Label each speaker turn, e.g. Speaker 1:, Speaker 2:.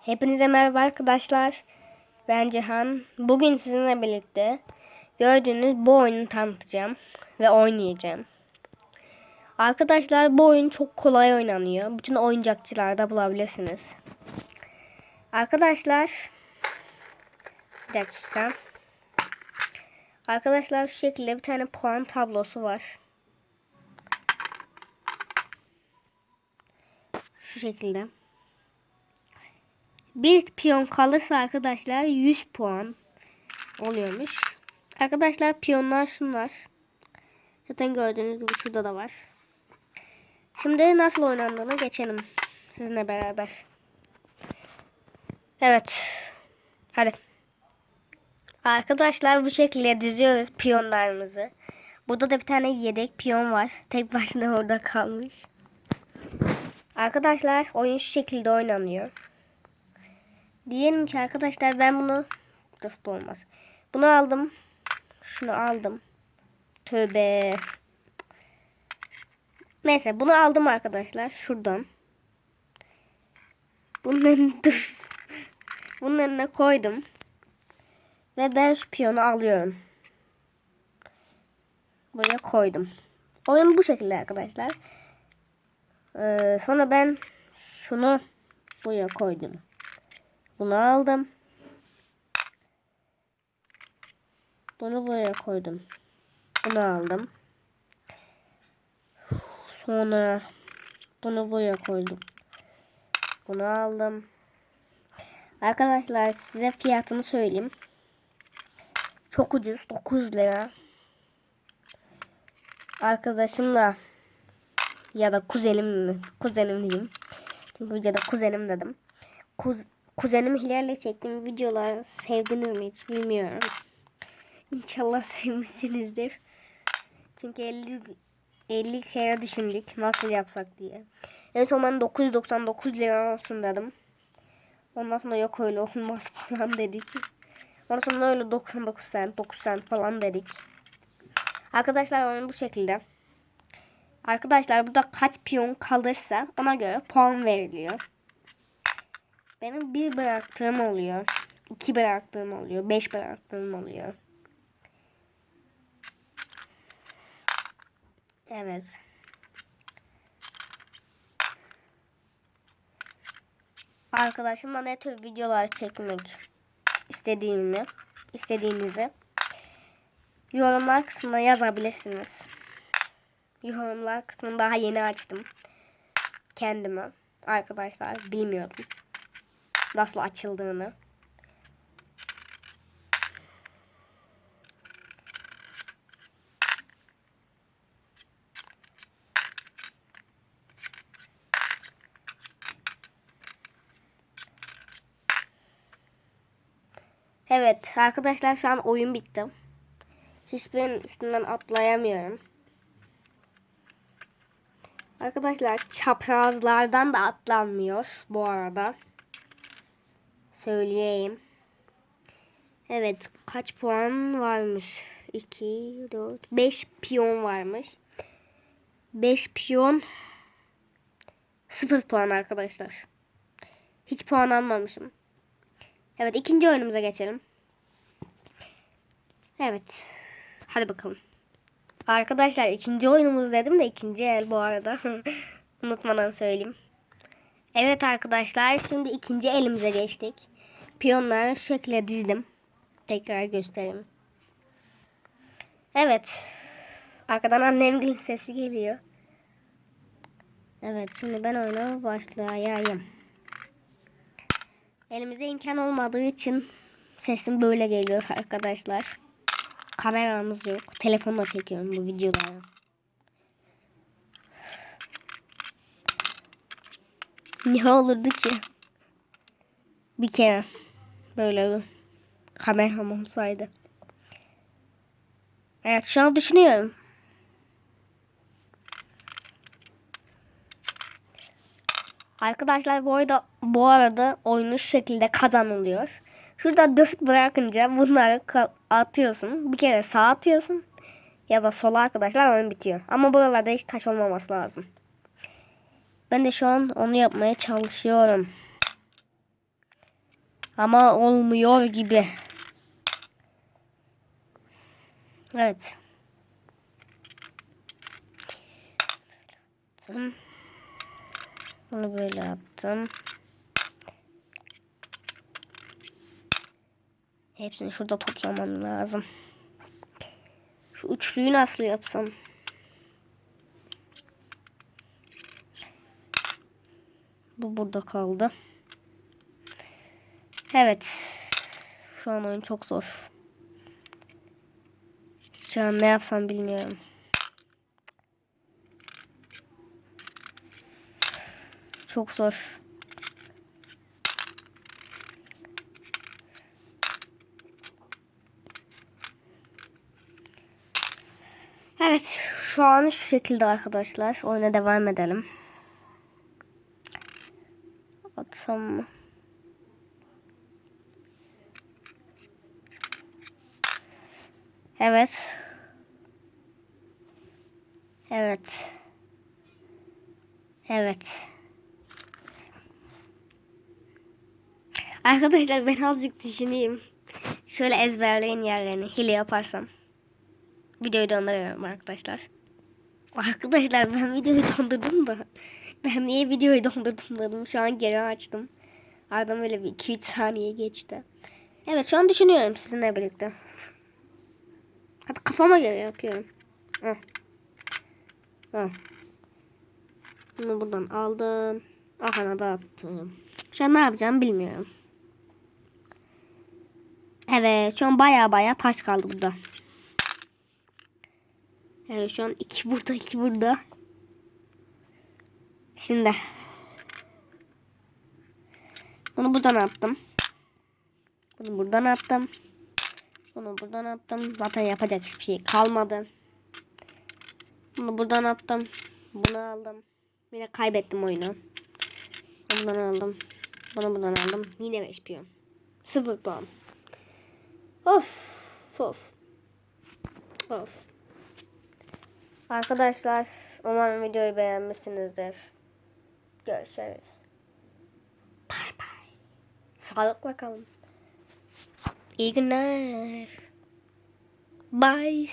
Speaker 1: Hepinize merhaba arkadaşlar. Ben Cihan. Bugün sizinle birlikte gördüğünüz bu oyunu tanıtacağım ve oynayacağım. Arkadaşlar bu oyun çok kolay oynanıyor. Bütün oyuncakçılarda bulabilirsiniz. Arkadaşlar bir dakika. Arkadaşlar şu şekilde bir tane puan tablosu var. Şu şekilde. Bir piyon kalırsa arkadaşlar 100 puan oluyormuş. Arkadaşlar piyonlar şunlar. Zaten gördüğünüz gibi şurada da var. Şimdi nasıl oynandığını geçelim sizinle beraber. Evet. Hadi. Arkadaşlar bu şekilde diziyoruz piyonlarımızı. Burada da bir tane yedek piyon var. Tek başına orada kalmış. Arkadaşlar oyun şu şekilde oynanıyor. Diyelim ki arkadaşlar ben bunu dur bu olmaz. Bunu aldım. Şunu aldım. Tövbe. Neyse bunu aldım arkadaşlar şuradan. Bunların dur. Bunun önüne koydum. Ve ben şu piyonu alıyorum. Buraya koydum. Oyun bu şekilde arkadaşlar. Ee, sonra ben şunu buraya koydum. Bunu aldım. Bunu buraya koydum. Bunu aldım. Sonra bunu buraya koydum. Bunu aldım. Arkadaşlar size fiyatını söyleyeyim. Çok ucuz. 9 lira. Arkadaşımla ya da kuzenim kuzenim diyeyim. Çünkü videoda kuzenim dedim. Kuz, kuzenim Hilal'le çektiğim videolar sevdiniz mi hiç bilmiyorum. İnşallah sevmişsinizdir. Çünkü 50 50 kere düşündük nasıl yapsak diye. En son ben 999 lira olsun dedim. Ondan sonra yok öyle olmaz falan dedik. Ondan sonra öyle 99 cent, 9 cent falan dedik. Arkadaşlar oyun bu şekilde. Arkadaşlar burada kaç piyon kalırsa ona göre puan veriliyor. Benim bir bıraktığım oluyor. iki bıraktığım oluyor. Beş bıraktığım oluyor. Evet. Arkadaşımla ne tür videolar çekmek istediğimi, istediğinizi yorumlar kısmına yazabilirsiniz. Yorumlar kısmını daha yeni açtım. Kendime. Arkadaşlar bilmiyordum. Nasıl açıldığını. Evet arkadaşlar şu an oyun bitti. Hiçbirinin üstünden atlayamıyorum. Arkadaşlar çaprazlardan da atlanmıyor bu arada. Söyleyeyim. Evet kaç puan varmış? 2, 4, 5 piyon varmış. 5 piyon 0 puan arkadaşlar. Hiç puan almamışım. Evet ikinci oyunumuza geçelim. Evet. Hadi bakalım. Arkadaşlar ikinci oyunumuz dedim de ikinci el bu arada. Unutmadan söyleyeyim. Evet arkadaşlar şimdi ikinci elimize geçtik. Piyonları şu şekilde dizdim. Tekrar göstereyim. Evet. Arkadan annemin sesi geliyor. Evet şimdi ben oyuna başlayayım. Elimizde imkan olmadığı için sesim böyle geliyor arkadaşlar. Kameramız yok. Telefonla çekiyorum bu videoları. Ne olurdu ki? Bir kere böyle kameram olsaydı. Evet şu an düşünüyorum. Arkadaşlar bu arada, bu arada oyunu şu şekilde kazanılıyor. Şurada dört bırakınca bunları atıyorsun. Bir kere sağ atıyorsun ya da sola arkadaşlar oyun bitiyor. Ama buralarda hiç taş olmaması lazım. Ben de şu an onu yapmaya çalışıyorum. Ama olmuyor gibi. Evet. Tamam. Bunu böyle yaptım. Hepsini şurada toplamam lazım. Şu üçlüyü nasıl yapsam? Bu burada kaldı. Evet. Şu an oyun çok zor. Şu an ne yapsam bilmiyorum. Çok zor. Evet, şu an şu şekilde arkadaşlar. Oyuna devam edelim. Atsam mı? Evet. Evet. Evet. Arkadaşlar ben azıcık düşüneyim. Şöyle ezberleyin yerlerini. Hile yaparsam. Videoyu donduruyorum arkadaşlar. Arkadaşlar ben videoyu dondurdum da. Ben niye videoyu dondurdum dedim. Şu an geri açtım. Ardından böyle bir 2-3 saniye geçti. Evet şu an düşünüyorum sizinle birlikte. Hadi kafama göre yapıyorum. Heh. Heh. Bunu buradan aldım. Ahana da attım. Şu an ne yapacağım bilmiyorum. Evet şu an baya baya taş kaldı burada. Evet şu an iki burada iki burada. Şimdi. Bunu buradan attım. Bunu buradan attım. Bunu buradan attım. Zaten yapacak hiçbir şey kalmadı. Bunu buradan attım. Bunu aldım. Yine kaybettim oyunu. Bundan aldım. Bunu buradan aldım. Yine 5 piyon. 0 puan. Of. Of. Of. Arkadaşlar umarım videoyu beğenmişsinizdir. Görüşürüz. Bay bay. Sağlıkla kalın. İyi günler. Bye.